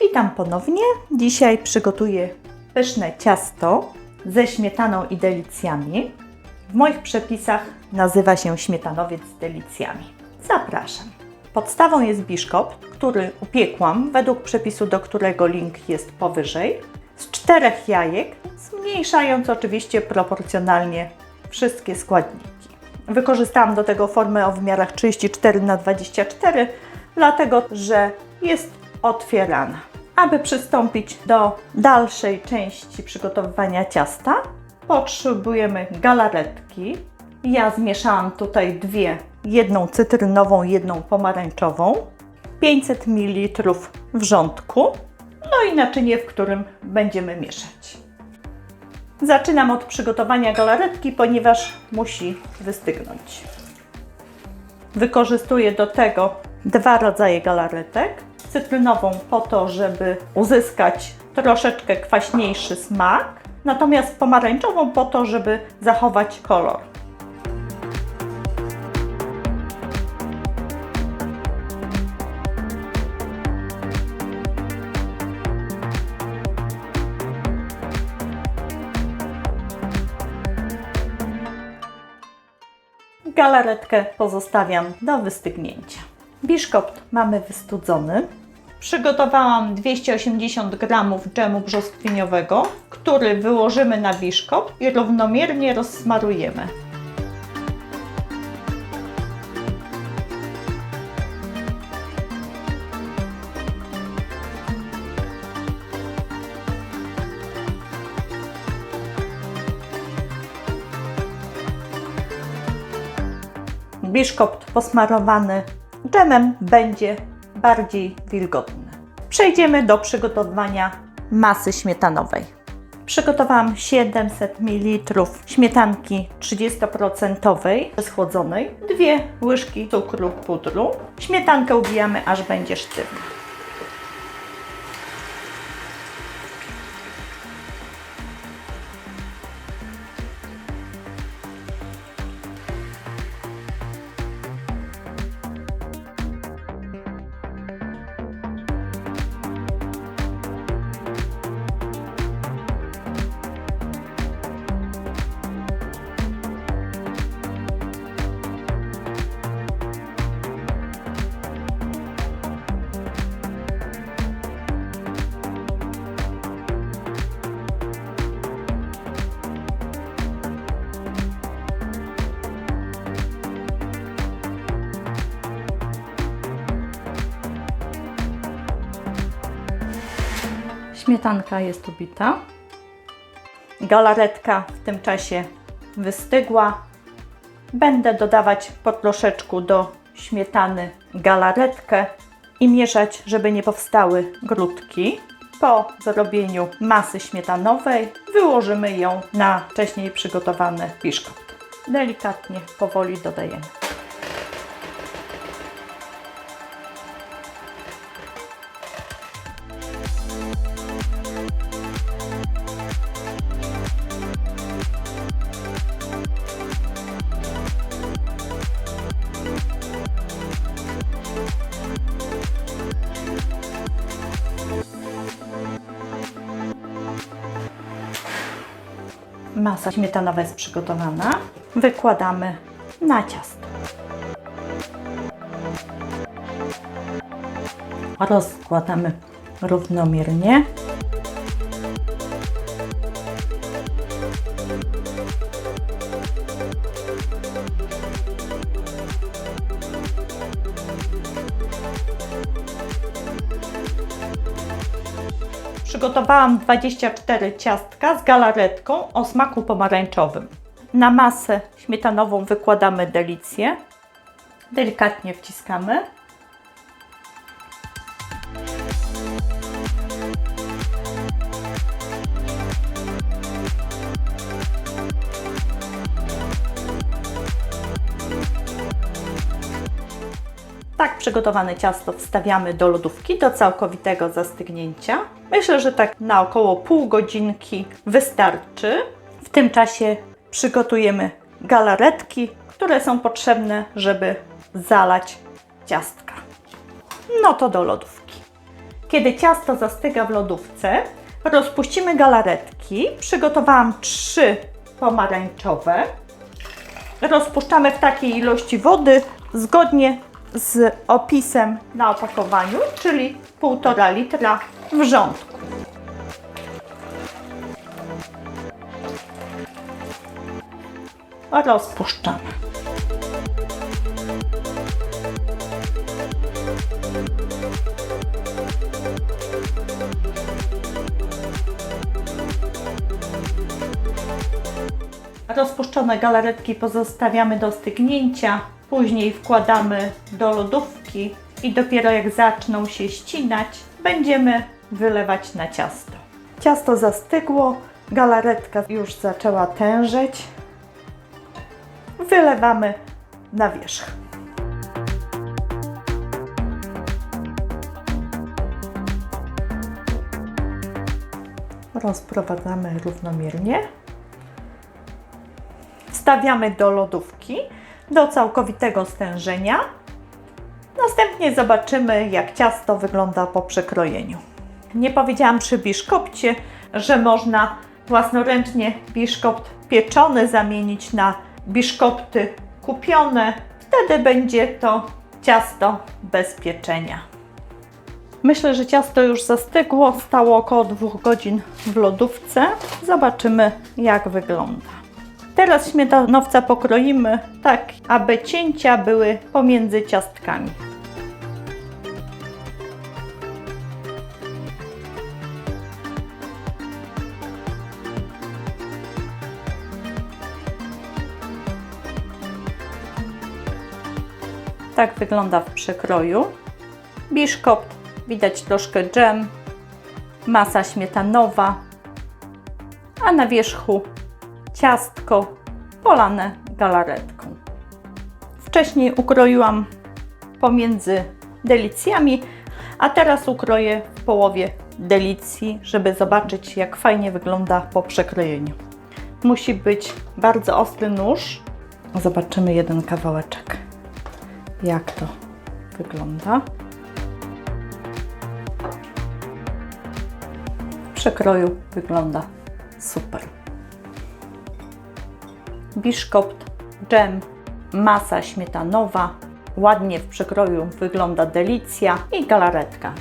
Witam ponownie. Dzisiaj przygotuję pyszne ciasto ze śmietaną i delicjami. W moich przepisach nazywa się śmietanowiec z delicjami. Zapraszam. Podstawą jest biszkopt, który upiekłam według przepisu, do którego link jest powyżej, z czterech jajek, zmniejszając oczywiście proporcjonalnie wszystkie składniki. Wykorzystałam do tego formę o wymiarach 34 na 24, dlatego że jest otwierana. Aby przystąpić do dalszej części przygotowywania ciasta, potrzebujemy galaretki. Ja zmieszałam tutaj dwie, jedną cytrynową, jedną pomarańczową, 500 ml wrzątku, no i naczynie, w którym będziemy mieszać. Zaczynam od przygotowania galaretki, ponieważ musi wystygnąć. Wykorzystuję do tego dwa rodzaje galaretek. Cytrynową po to, żeby uzyskać troszeczkę kwaśniejszy smak, natomiast pomarańczową po to, żeby zachować kolor. Galaretkę pozostawiam do wystygnięcia. Biszkopt mamy wystudzony. Przygotowałam 280 g dżemu brzoskwiniowego, który wyłożymy na biszkopt i równomiernie rozsmarujemy. biszkopt posmarowany dżemem będzie bardziej wilgotny. Przejdziemy do przygotowania masy śmietanowej. Przygotowałam 700 ml śmietanki 30% schłodzonej, dwie łyżki cukru pudru. Śmietankę ubijamy aż będzie sztywna. Śmietanka jest ubita. Galaretka w tym czasie wystygła. Będę dodawać po troszeczku do śmietany galaretkę i mieszać, żeby nie powstały grudki. Po zrobieniu masy śmietanowej wyłożymy ją na wcześniej przygotowany biszkopt. Delikatnie, powoli dodajemy. Masa śmietanowa jest przygotowana. Wykładamy na ciasto. Rozkładamy równomiernie. Przygotowałam 24 ciastka z galaretką o smaku pomarańczowym. Na masę śmietanową wykładamy delicję. Delikatnie wciskamy. Tak przygotowane ciasto wstawiamy do lodówki do całkowitego zastygnięcia. Myślę, że tak na około pół godzinki wystarczy. W tym czasie przygotujemy galaretki, które są potrzebne, żeby zalać ciastka. No to do lodówki. Kiedy ciasto zastyga w lodówce, rozpuścimy galaretki. Przygotowałam trzy pomarańczowe. Rozpuszczamy w takiej ilości wody zgodnie z opisem na opakowaniu, czyli 1,5 litra wrzątku. Rozpuszczamy. Rozpuszczone galaretki pozostawiamy do stygnięcia, później wkładamy do lodówki i dopiero jak zaczną się ścinać, będziemy wylewać na ciasto. Ciasto zastygło, galaretka już zaczęła tężeć. Wylewamy na wierzch. Rozprowadzamy równomiernie. Wstawiamy do lodówki do całkowitego stężenia. Następnie zobaczymy, jak ciasto wygląda po przekrojeniu. Nie powiedziałam przy biszkopcie, że można własnoręcznie biszkopt pieczony zamienić na biszkopty kupione. Wtedy będzie to ciasto bez pieczenia. Myślę, że ciasto już zastygło, stało około 2 godzin w lodówce. Zobaczymy, jak wygląda. Teraz śmietanowca pokroimy tak, aby cięcia były pomiędzy ciastkami. Tak wygląda w przekroju. Biszkopt, widać troszkę dżem, masa śmietanowa, a na wierzchu ciastko polane galaretką. Wcześniej ukroiłam pomiędzy delicjami, a teraz ukroję w połowie delicji, żeby zobaczyć jak fajnie wygląda po przekrojeniu. Musi być bardzo ostry nóż. Zobaczymy jeden kawałeczek, jak to wygląda. Przekroju wygląda super biszkopt, dżem, masa śmietanowa, ładnie w przekroju wygląda delicja i galaretka.